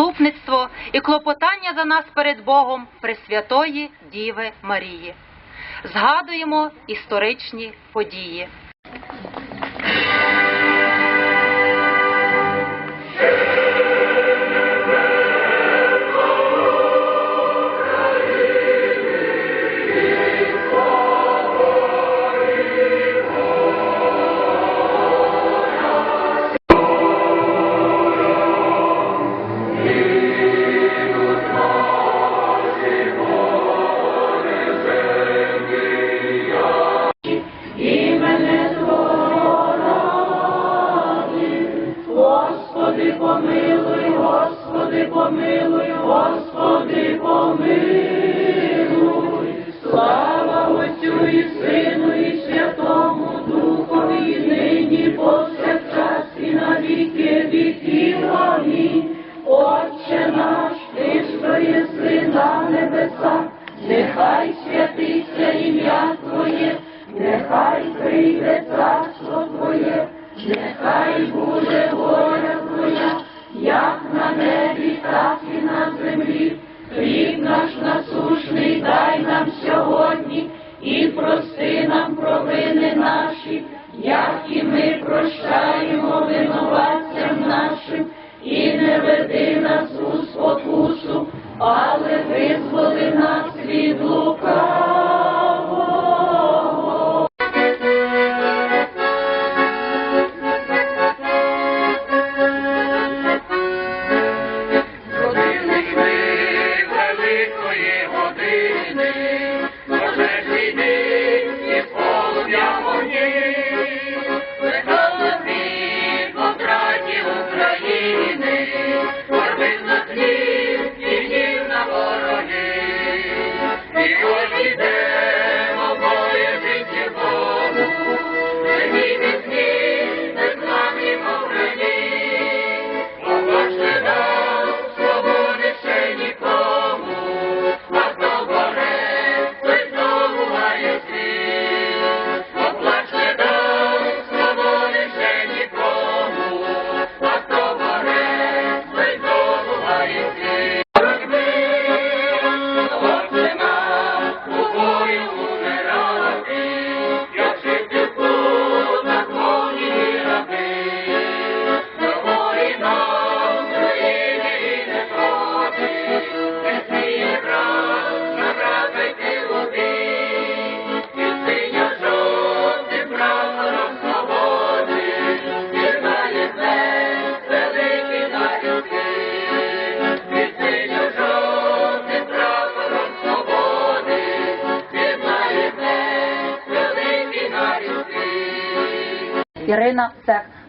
заступництво і клопотання за нас перед Богом Пресвятої Діви Марії. Згадуємо історичні події.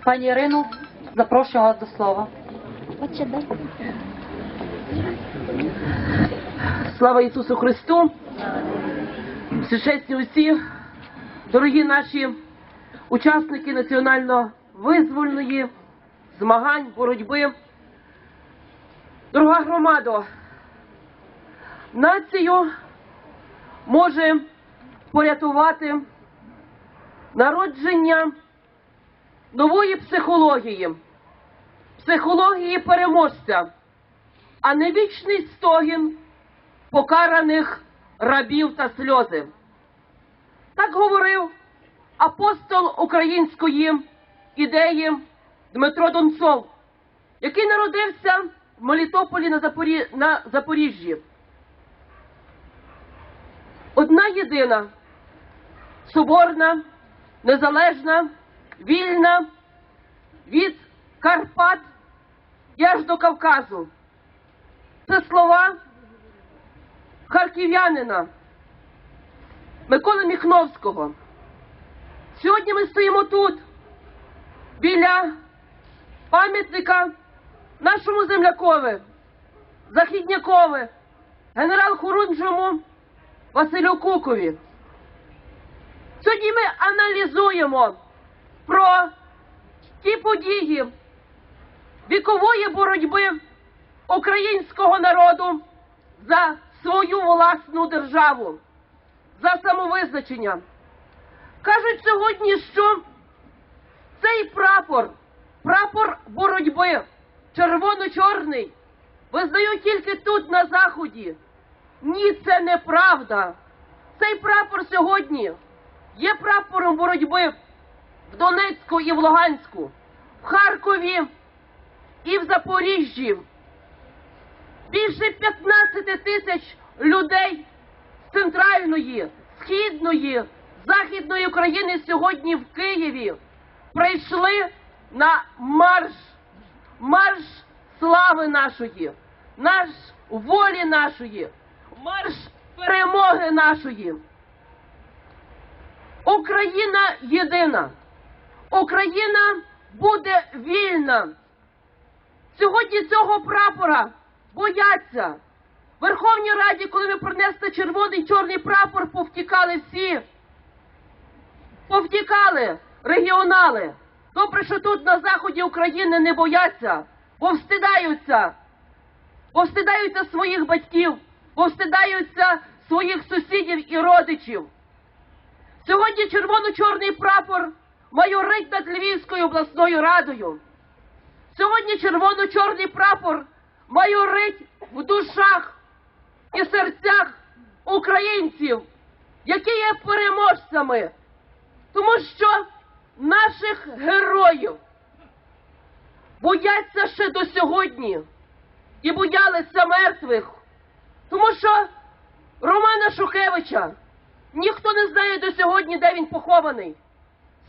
Пані Ірину, запрошую вас до слова. Слава Ісусу Христу! Всечесні усі, дорогі наші учасники національно-визвольної змагань, боротьби. Дорога громадо, націю може порятувати народження нової психології, психології переможця, а не вічний стогін покараних рабів та сльози. Так говорив апостол української ідеї Дмитро Донцов, який народився в Мелітополі на, Запорі... на Запоріжжі. Одна єдина, соборна, незалежна, вільна від Карпат і аж до Кавказу. Це слова харків'янина Миколи Міхновського. Сьогодні ми стоїмо тут, біля пам'ятника нашому землякові, західнякові, генерал Хорунжому Василю Кукові. Сьогодні ми аналізуємо про ті події вікової боротьби українського народу за свою власну державу, за самовизначення. Кажуть сьогодні, що цей прапор, прапор боротьби, червоно-чорний, визнають тільки тут, на Заході. Ні, це неправда. Цей прапор сьогодні є прапором боротьби в Донецьку і в Луганську, в Харкові і в Запоріжжі. Більше 15 тисяч людей з центральної, східної, західної України сьогодні в Києві прийшли на марш, марш слави нашої, марш волі нашої, марш перемоги нашої. Україна єдина. Україна буде вільна. Сьогодні цього прапора бояться. В Верховній Раді, коли ви принесли червоний чорний прапор, повтікали всі. Повтікали регіонали. Добре, що тут на заході України не бояться, бо встидаються. Бо встидаються своїх батьків, бо своїх сусідів і родичів. Сьогодні червоно-чорний прапор майорить над Львівською обласною радою. Сьогодні червоно-чорний прапор майорить в душах і серцях українців, які є переможцями, тому що наших героїв бояться ще до сьогодні і боялися мертвих, тому що Романа Шухевича ніхто не знає до сьогодні, де він похований.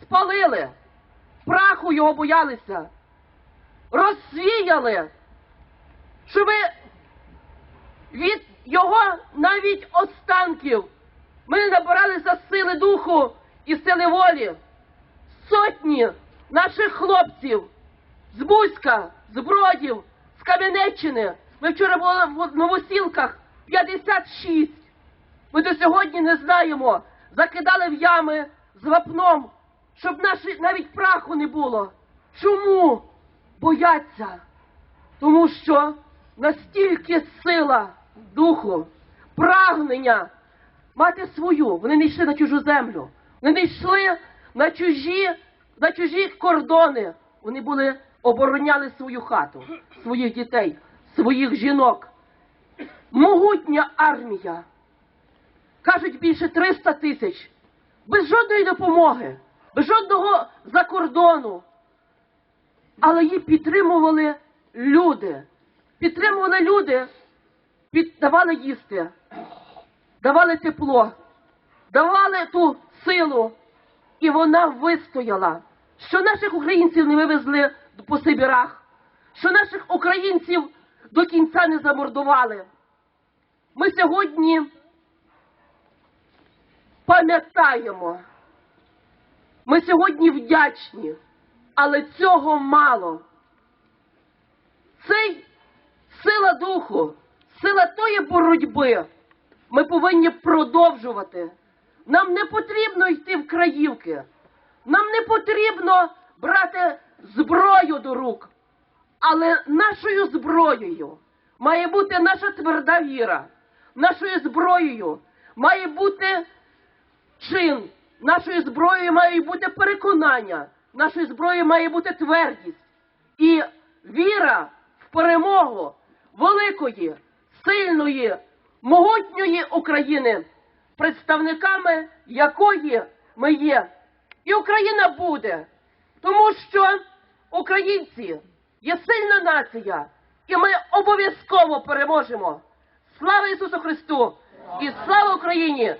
Спалили, праху його боялися, розсвіяли, щоб від його навіть останків ми набиралися сили духу і сили волі. Сотні наших хлопців з Бузька, з Бродів, з Кам'янеччини. Ми вчора були в Новосілках 56. Ми до сьогодні не знаємо. Закидали в ями з вапном, щоб наші навіть праху не було. Чому бояться? Тому що настільки сила духу, прагнення мати свою. Вони не йшли на чужу землю. Вони не йшли на чужі, на чужі кордони. Вони були обороняли свою хату, своїх дітей, своїх жінок. Могутня армія. Кажуть, більше 300 тисяч. Без жодної допомоги, без жодного закордону. Але її підтримували люди. Підтримували люди, під, давали їсти, давали тепло, давали ту силу. І вона вистояла, що наших українців не вивезли по Сибірах, що наших українців до кінця не замордували. Ми сьогодні пам'ятаємо, ми сьогодні вдячні, але цього мало. Цей сила духу, сила тої боротьби ми повинні продовжувати. Нам не потрібно йти в краївки. Нам не потрібно брати зброю до рук. Але нашою зброєю має бути наша тверда віра. Нашою зброєю має бути чин. Нашою зброєю має бути переконання. Нашою зброєю має бути твердість. І віра в перемогу великої, сильної, могутньої України, представниками якої ми є. І Україна буде, тому що українці є сильна нація, і ми обов'язково переможемо. Слава Ісусу Христу! І слава Україні!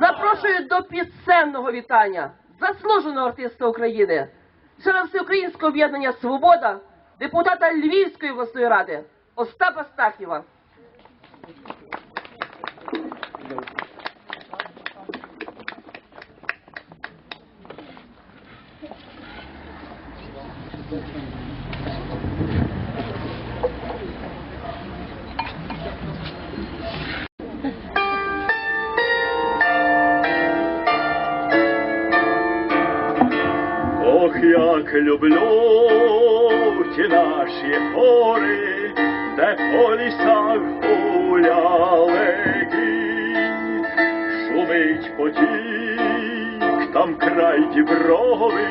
Запрошую до пісенного вітання заслуженого артиста України, члена Всеукраїнського об'єднання Свобода, депутата Львівської обласної ради Остапа Стахіва. так люблю ті наші гори, де по лісах гуляли кінь, шумить потік, там край діброви,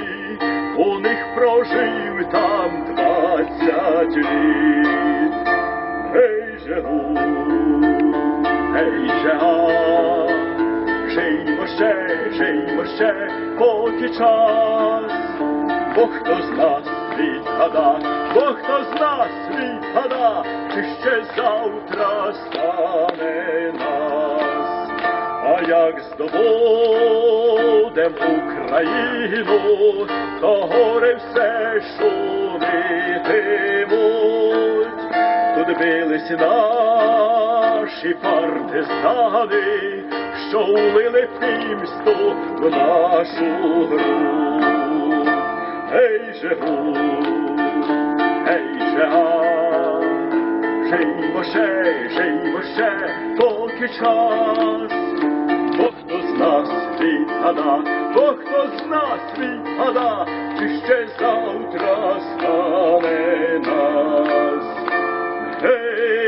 у них прожив там двадцять літ. Ей же гу, ей же а, жиймо ще, жиймо ще, поки час бо хто з нас відгада, бо хто з нас відгада, чи ще завтра стане нас. А як здобудем Україну, то гори все шумітимуть. Тут бились наші партизани, що улили пімсту в нашу гру. Ей же гу, ей же га, жиймо ще, жиймо ще, поки час. Бо хто з нас відгада, бо хто з нас відгада, чи ще завтра стане нас. Гей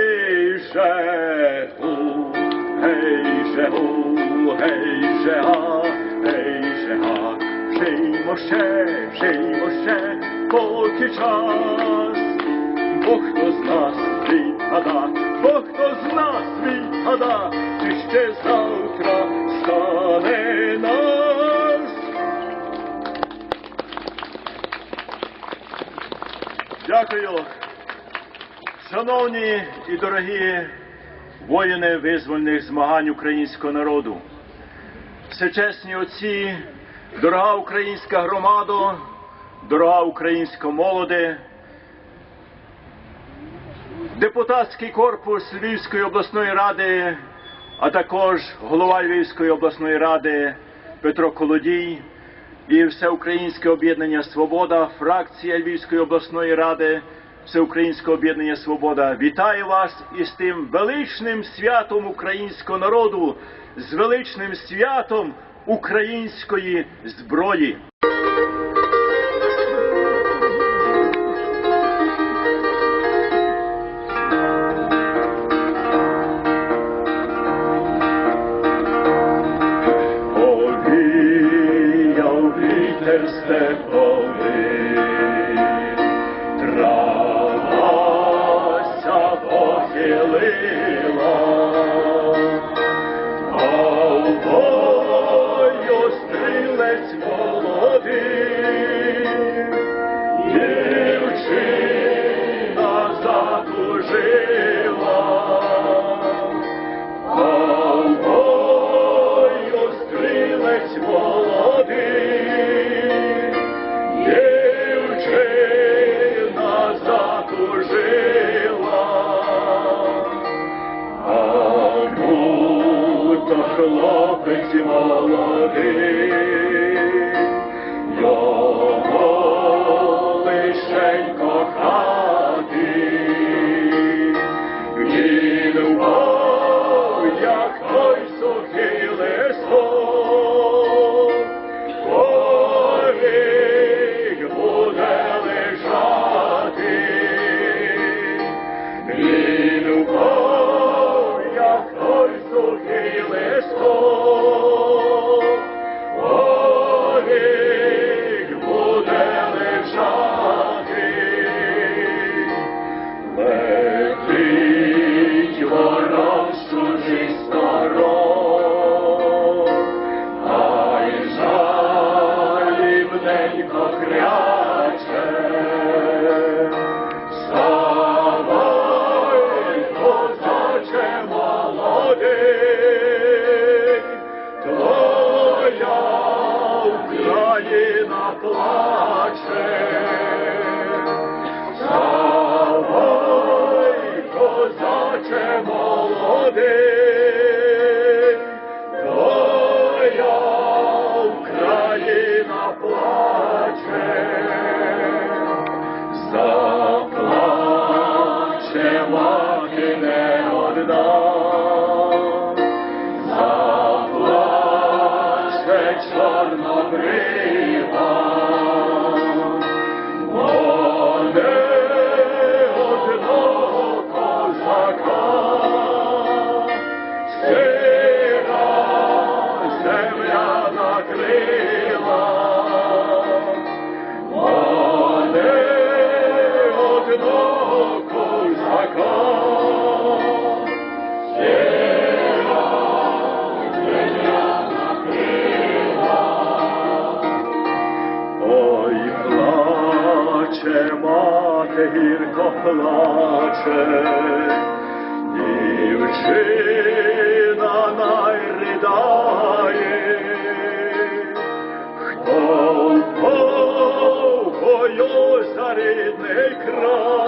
жиймо ще, жиймо ще, поки час. Бо хто з нас відгада, бо хто з нас відгада, чи ще завтра стане нас. Дякую. Шановні і дорогі воїни визвольних змагань українського народу, всечесні отці, дорога українська громада, дорога українська молоде, депутатський корпус Львівської обласної ради, а також голова Львівської обласної ради Петро Колодій і Всеукраїнське об'єднання Свобода, фракція Львівської обласної ради, Всеукраїнське об'єднання Свобода. Вітаю вас із тим величним святом українського народу, з величним святом української зброї. плаче, мати гірко плаче, дівчина найридає, хто боюсь за рідний край.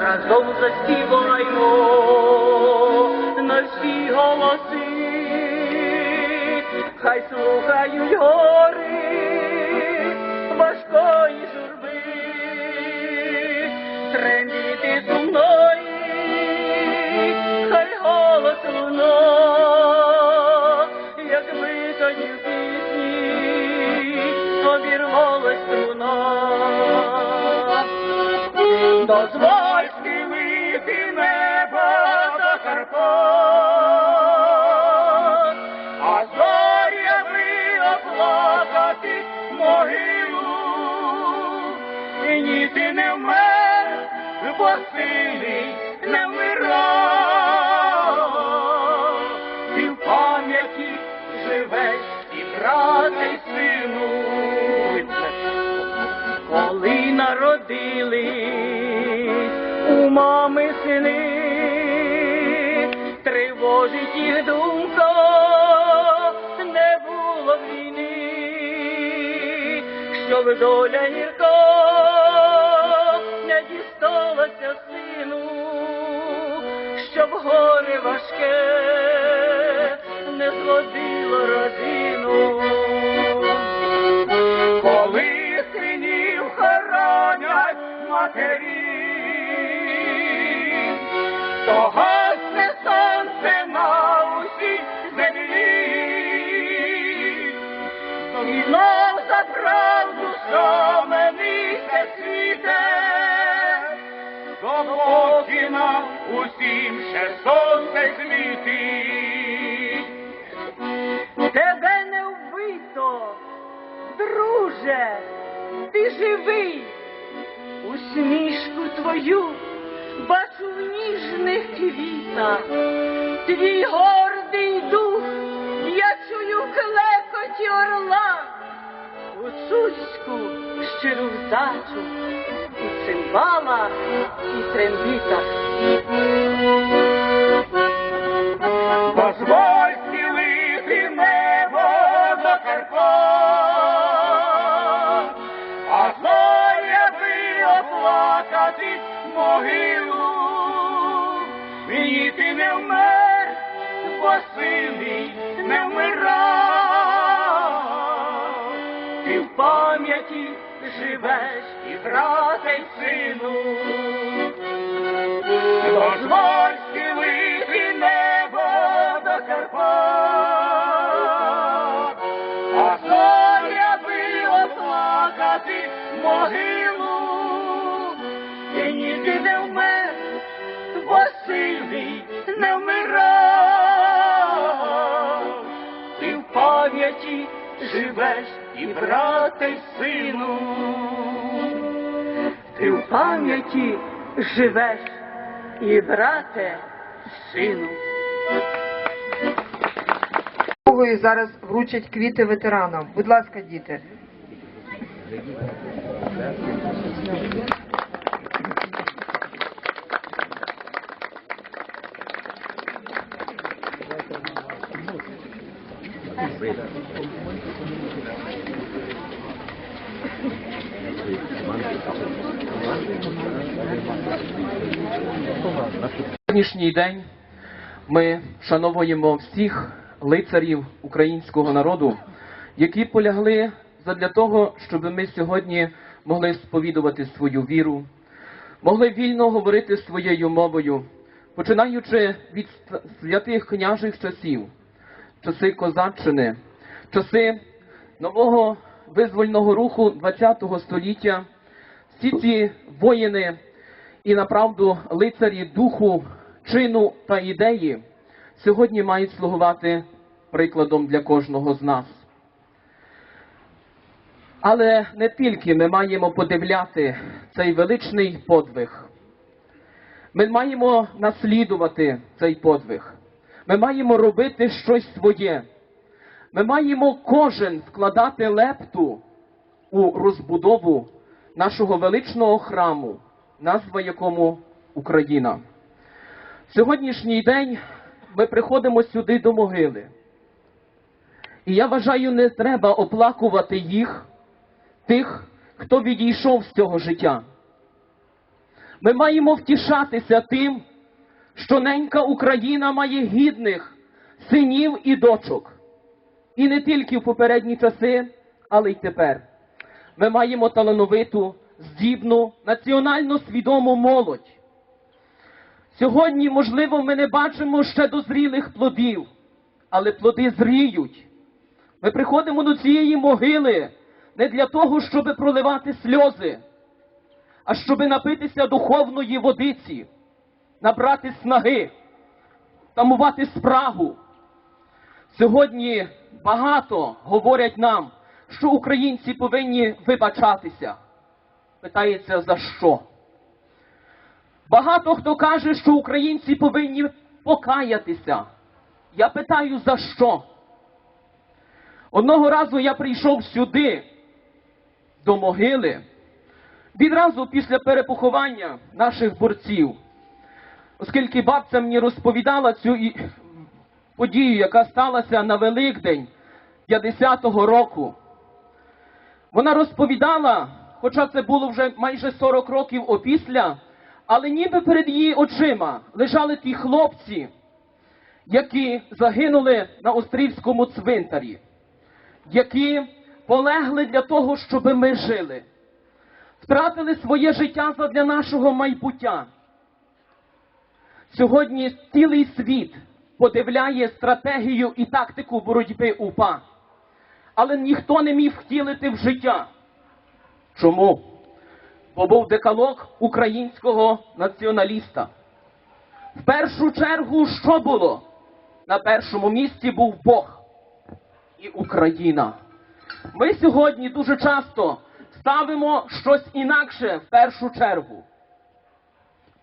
Разом заспіваймо народились. У мами сини, тривожить їх думка, не було війни, щоб доля гірка не дісталася сину, щоб горе важке не згодило родину матері, то сонце на усій землі, і знов за правду соменися світе, допоки нам усім ще сонце світить. Тебе не вбито, друже, ти живий, твою бачу в ніжних квітах, твій гордий дух, я чую клекоті орла, у цуську щиру вдачу у цимбалах і трембітах. Живеш і й сину. Дозволь схилити небо до Карпат, а зорями оплакати могилу. І ні ти не вмер, сильний не вмирав. Ти в пам'яті живеш і брате, сину. Пам'яті живеш і брате, сину. Зараз вручать квіти ветеранам. Будь ласка, діти. Сьогоднішній день ми вшановуємо всіх лицарів українського народу, які полягли задля того, щоб ми сьогодні могли сповідувати свою віру, могли вільно говорити своєю мовою, починаючи від святих княжих часів, часи козаччини, часи нового визвольного руху ХХ століття. Всі ці воїни і направду лицарі духу, чину та ідеї сьогодні мають слугувати прикладом для кожного з нас. Але не тільки ми маємо подивляти цей величний подвиг. Ми маємо наслідувати цей подвиг. Ми маємо робити щось своє. Ми маємо кожен вкладати лепту у розбудову нашого величного храму, назва якому Україна. Сьогоднішній день ми приходимо сюди до могили. І я вважаю, не треба оплакувати їх, тих, хто відійшов з цього життя. Ми маємо втішатися тим, що ненька Україна має гідних синів і дочок. І не тільки в попередні часи, але й тепер. Ми маємо талановиту, здібну, національно свідому молодь. Сьогодні, можливо, ми не бачимо ще дозрілих плодів, але плоди зріють. Ми приходимо до цієї могили не для того, щоб проливати сльози, а щоб напитися духовної водиці, набрати снаги, тамувати спрагу. Сьогодні багато говорять нам, що українці повинні вибачатися. Питається за що? Багато хто каже, що українці повинні покаятися. Я питаю, за що? Одного разу я прийшов сюди, до могили, відразу після перепоховання наших борців, оскільки бабця мені розповідала цю подію, яка сталася на Великдень 50-го року. Вона розповідала, хоча це було вже майже 40 років опісля, але ніби перед її очима лежали ті хлопці, які загинули на Острівському цвинтарі, які полегли для того, щоб ми жили, втратили своє життя задля нашого майбуття. Сьогодні цілий світ подивляє стратегію і тактику боротьби УПА, але ніхто не міг втілити в життя. Чому? Бо був декалог українського націоналіста. В першу чергу, що було? На першому місці був Бог і Україна. Ми сьогодні дуже часто ставимо щось інакше в першу чергу.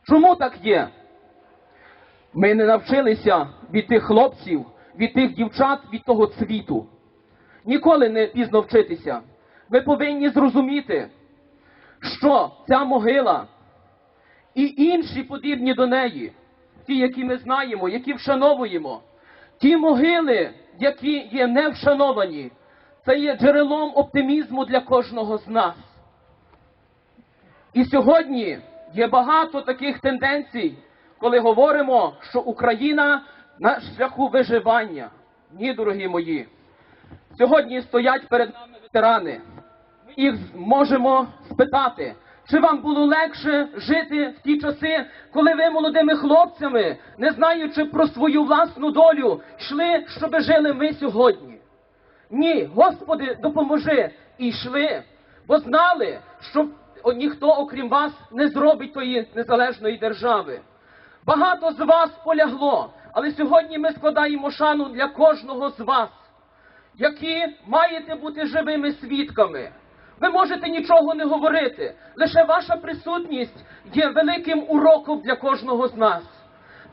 Чому так є? Ми не навчилися від тих хлопців, від тих дівчат, від того цвіту. Ніколи не пізно вчитися. Ми повинні зрозуміти, що ця могила і інші подібні до неї, ті, які ми знаємо, які вшановуємо, ті могили, які є не вшановані, це є джерелом оптимізму для кожного з нас. І сьогодні є багато таких тенденцій, коли говоримо, що Україна на шляху виживання. Ні, дорогі мої. Сьогодні стоять перед нами ветерани. Ми їх можемо спитати, чи вам було легше жити в ті часи, коли ви молодими хлопцями, не знаючи про свою власну долю, йшли, щоби жили ми сьогодні. Ні, Господи, допоможи. І йшли, бо знали, що ніхто, окрім вас, не зробить тої незалежної держави. Багато з вас полягло, але сьогодні ми складаємо шану для кожного з вас, які маєте бути живими свідками. Ви можете нічого не говорити, лише ваша присутність є великим уроком для кожного з нас.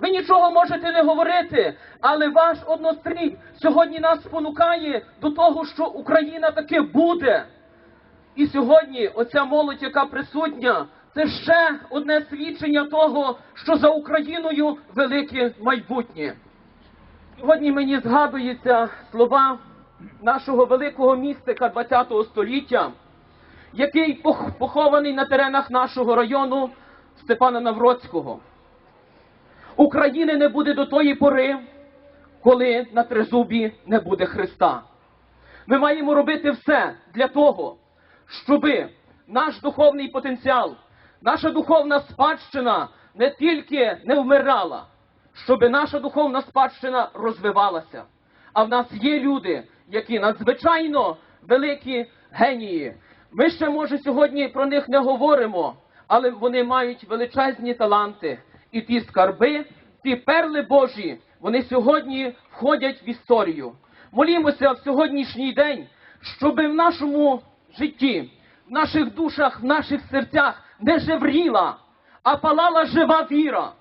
Ви нічого можете не говорити, але ваш однострій сьогодні нас спонукає до того, що Україна таки буде. І сьогодні оця молодь, яка присутня, це ще одне свідчення того, що за Україною велике майбутнє. Сьогодні мені згадуються слова нашого великого містика ХХ століття, який похований на теренах нашого району Степана Навроцького. України не буде до тої пори, коли на тризубі не буде Христа. Ми маємо робити все для того, щоби наш духовний потенціал, наша духовна спадщина не тільки не вмирала, щоби наша духовна спадщина розвивалася. А в нас є люди, які надзвичайно великі генії. Ми ще, може, сьогодні про них не говоримо, але вони мають величезні таланти. І ті скарби, ті перли Божі, вони сьогодні входять в історію. Молімося в сьогоднішній день, щоб в нашому житті, в наших душах, в наших серцях не жевріла, а палала жива віра,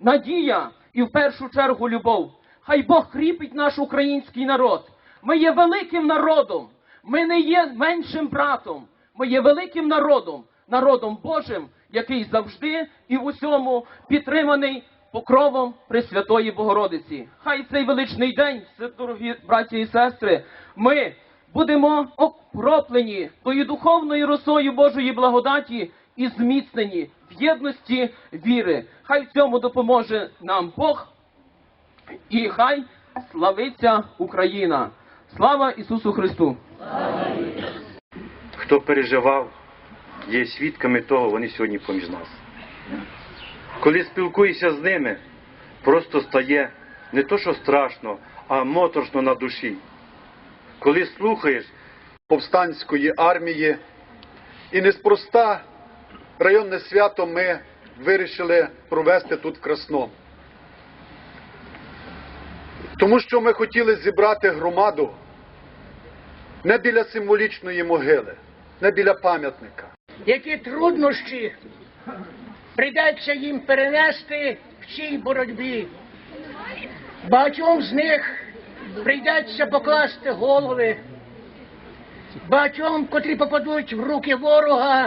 надія і в першу чергу любов. Хай Бог кріпить наш український народ. Ми є великим народом. Ми не є меншим братом. Ми є великим народом, народом Божим, який завжди і в усьому підтриманий покровом Пресвятої Богородиці. Хай цей величний день, дорогі браті і сестри, ми будемо окроплені тою духовною росою Божої благодаті і зміцнені в єдності віри. Хай цьому допоможе нам Бог. І хай славиться Україна. Слава Ісусу Христу! хто переживав, є свідками того, вони сьогодні поміж нас. Коли спілкуєшся з ними, просто стає не то, що страшно, а моторошно на душі. Коли слухаєш, повстанської армії. І неспроста районне свято ми вирішили провести тут в Красному. Тому що ми хотіли зібрати громаду не біля символічної могили, не біля пам'ятника. які труднощі прийдеться їм перенести в цій боротьбі. Багатьом з них прийдеться покласти голови, багатьом, котрі попадуть в руки ворога.